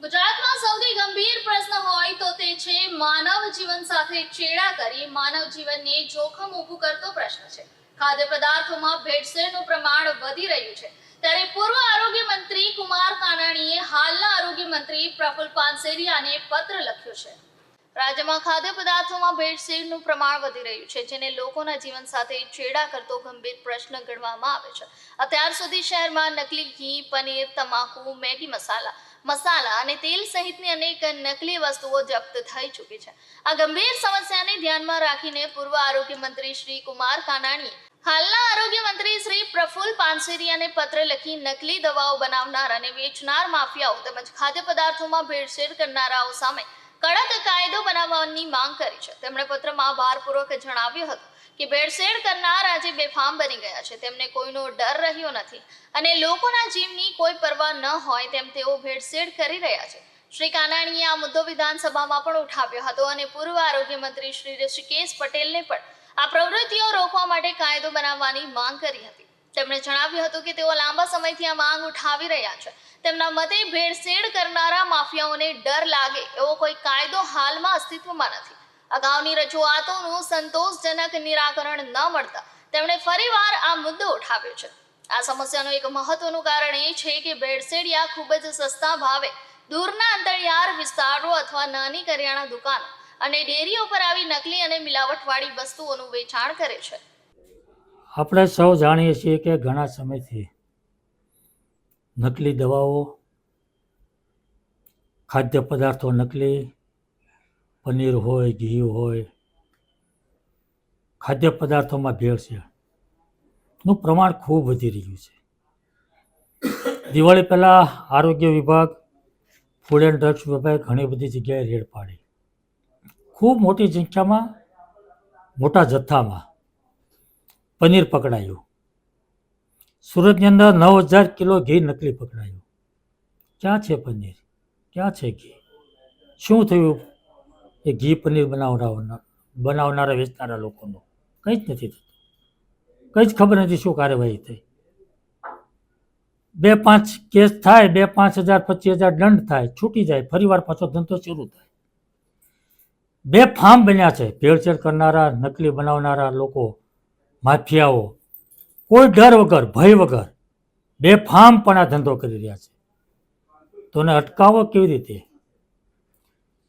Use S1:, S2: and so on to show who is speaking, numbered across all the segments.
S1: ગુજરાતમાં સૌથી ગંભીર પ્રશ્ન હોય તો તે છે, માનવ જીવન સાથે ચેડા કરી માનવ જીવનને જોખમ ઊભું કરતો પ્રશ્ન છે. ખાદ્ય પદાર્થોમાં ભેળસેળનું પ્રમાણ વધી રહ્યું છે. ત્યારે પૂર્વ આરોગ્ય મંત્રી કુમાર કાનાણીએ હાલના આરોગ્ય મંત્રી પ્રફુલ પાનસેરિયાને પત્ર લખ્યો છે. રાજ્યમાં ખાદ્ય પદાર્થોમાં ભેળસેળનું પ્રમાણ વધી રહ્યું છે, જેને લોકોના જીવન સાથે ચેડા કરતો ગંભીર પ્રશ્ન ગણવામાં આવે છે. અત્યાર સુધી શહેરમાં નકલી ઘી, પનીર, તમાકુ, મેગી મસાલા મસાલા અને તેલ સહિતની અનેક નકલી વસ્તુઓ જપ્ત થઈ ચૂકી છે. આ ગંભીર સમસ્યાને ધ્યાનમાં રાખીને પૂર્વ આરોગ્ય મંત્રી શ્રી કુમાર કાનાણીએ હાલના આરોગ્ય મંત્રી શ્રી પ્રફુલ પાનસેરિયાને પત્ર લખી નકલી દવાઓ બનાવનાર અને વેચનાર માફિયાઓ તેમજ ખાદ્ય પદાર્થોમાં ભેળસેળ કરનારાઓ સામે કડક કાયદો બનાવવાની માંગ કરી છે. તેમણે પત્રમાં ભારપૂર્વક જણાવ્યું હતું કે ભેળસેળ કરનાર આજે બેફામ બની ગયા છે. તેમને કોઈનો ડર રહ્યો નથી. અને લોકોના જીવની કોઈ પરવા ન હોય તેમ તેઓ ભેળસેળ કરી રહ્યા છે. શ્રી કાનાણીએ આ મુદ્દો વિધાનસભામાં પણ ઉઠાવ્યો હતો અને પૂર્વ આરોગ્ય મંત્રી શ્રી ઋષિકેશ પટેલને પણ આ પ્રવૃત્તિઓ રોકવા માટે કાયદો બનાવવાની માંગ કરી હતી. તેમણે જણાવ્યું હતું કે તેઓ લાંબા સમયથી આ માંગ ઉઠાવી રહ્યા છે. તેમના મતે ભેળસેળ કરનારા માફિયાઓને ડર લાગે એવો કોઈ કાયદો હાલમાં અસ્તિત્વમાં નથી. અગાઉની રજૂઆતોનું સંતોષજનક નિરાકરણ ન મળતા તેમણે ફરીવાર આ મુદ્દો ઉઠાવ્યો છે. આ સમસ્યાનું એક મહત્વનું કારણ એ છે કે બેડસેડિયા ખૂબ જ સસ્તા ભાવે દૂરના અંતરિયાળ વિસ્તારો અથવા નાની કરિયાણા દુકાનો અને ડેરીઓ પર આવી નકલી અને મિલાવટવાળી વસ્તુઓનું વેચાણ કરે છે.
S2: આપણે સૌ જાણીએ છીએ કે ઘણા સમયથી નકલી દવાઓ ખાદ્ય પદાર્થો નકલી પનીર હોય, ઘી હોય, ખાદ્ય પદાર્થોમાં ભેળસેળનું પ્રમાણ ખૂબ વધી રહ્યું છે. દિવાળી પહેલાં આરોગ્ય વિભાગ ફૂડ એન્ડ ડ્રગ્સ વિભાગે ઘણી બધી જગ્યાએ રેડ પાડી. ખૂબ મોટી સંખ્યામાં, મોટા જથ્થામાં પનીર પકડાયું. સુરતની અંદર નવ હજાર કિલો ઘી નકલી પકડાયું. ક્યાં છે પનીર? ક્યાં છે ઘી? શું થયું? એ ઘી પનીર બનાવનાર બનાવનારા, વેચનારા લોકોનું. કંઈ જ નથી થતું. કંઈ જ ખબર નથી શું કાર્યવાહી થઈ. બે પાંચ કેસ થાય, બે પાંચ હજાર, પચીસ હજાર દંડ થાય, છૂટી જાય, ફરીવાર પાછો ધંધો શરૂ થાય. બે ફાર્મ બન્યા છે, ભેળસેળ કરનારા, નકલી બનાવનારા લોકો, માફિયાઓ. કોઈ ડર વગર, ભય વગર બે ફાર્મ પણ આ ધંધો કરી રહ્યા છે. તો એને અટકાવો કેવી રીતે?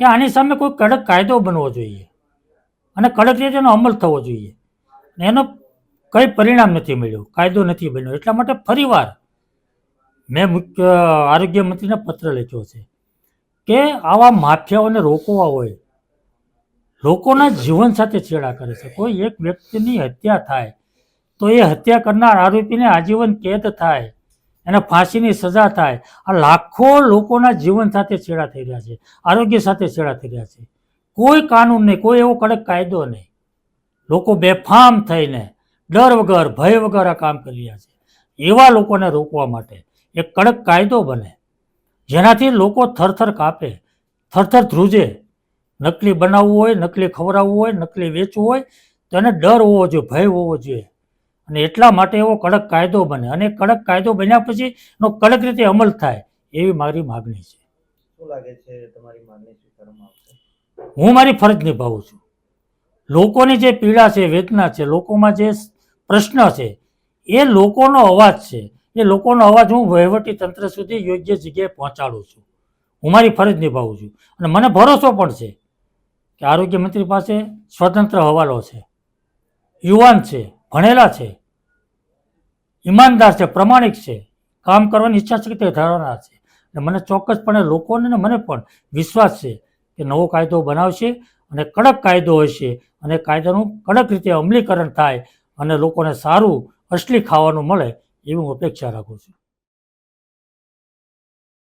S2: કે આની સામે કોઈ કડક કાયદો બનવો જોઈએ અને કડક રીતે એનો અમલ થવો જોઈએ. અને એનો કંઈ પરિણામ નથી મળ્યું, કાયદો નથી બન્યો. એટલા માટે ફરીવાર મેં મુખ્ય આરોગ્ય મંત્રીને પત્ર લખ્યો છે કે આવા માફિયાઓને રોકવા હોય, લોકોના જીવન સાથે છેડા કરે છે. કોઈ એક વ્યક્તિની હત્યા થાય, તો એ હત્યા કરનાર આરોપીને આજીવન કેદ થાય. એને ફાંસીની સજા થાય. આ લાખો લોકોના જીવન સાથે છેડા થઈ રહ્યા છે. આરોગ્ય સાથે છેડા થઈ રહ્યા છે. કોઈ કાનૂન નહીં, કોઈ એવો કડક કાયદો નહીં. લોકો બેફામ થઈને ડર વગર, ભય વગર આ કામ કરી રહ્યા છે. એવા લોકોને રોકવા માટે એક કડક કાયદો બને. જેનાથી લોકો થરથર કાપે, થરથર ધ્રુજે. નકલી બનાવવું હોય, નકલી ખવડાવવું હોય, નકલી વેચવું હોય, તો એને ડર હોવો જોઈએ, ભય હોવો જોઈએ. અને એટલા માટે એવો કડક કાયદો બને. અને કડક કાયદો બન્યા પછી એનો કડક રીતે અમલ થાય એવી મારી માગણી છે.
S3: શું લાગે છે તમારી માંગણી સ્વીકારવામાં આવશે?
S2: હું મારી ફરજ નિભાવું છું. લોકોની જે પીડા છે વેદના છે લોકોમાં જે પ્રશ્ન છે એ લોકોનો અવાજ છે. એ લોકોનો અવાજ હું વહીવટી તંત્ર સુધી યોગ્ય જગ્યાએ પહોંચાડું છું. હું મારી ફરજ નિભાવું છું. અને મને ભરોસો પણ છે કે આરોગ્ય મંત્રી પાસે સ્વતંત્ર હવાલો છે. યુવાન છે. ભણેલા છે, ઈમાનદાર છે, પ્રમાણિક છે, કામ કરવાની ઈચ્છા શક્તિ ધરાવનાર છે. અને મને ચોક્કસપણે લોકોને મને પણ વિશ્વાસ છે કે નવો કાયદો બનાવશે અને કડક કાયદો હશે અને કાયદાનું કડક રીતે અમલીકરણ થાય અને લોકોને સારું, અસલી ખાવાનું મળે એવી હું અપેક્ષા રાખું છું.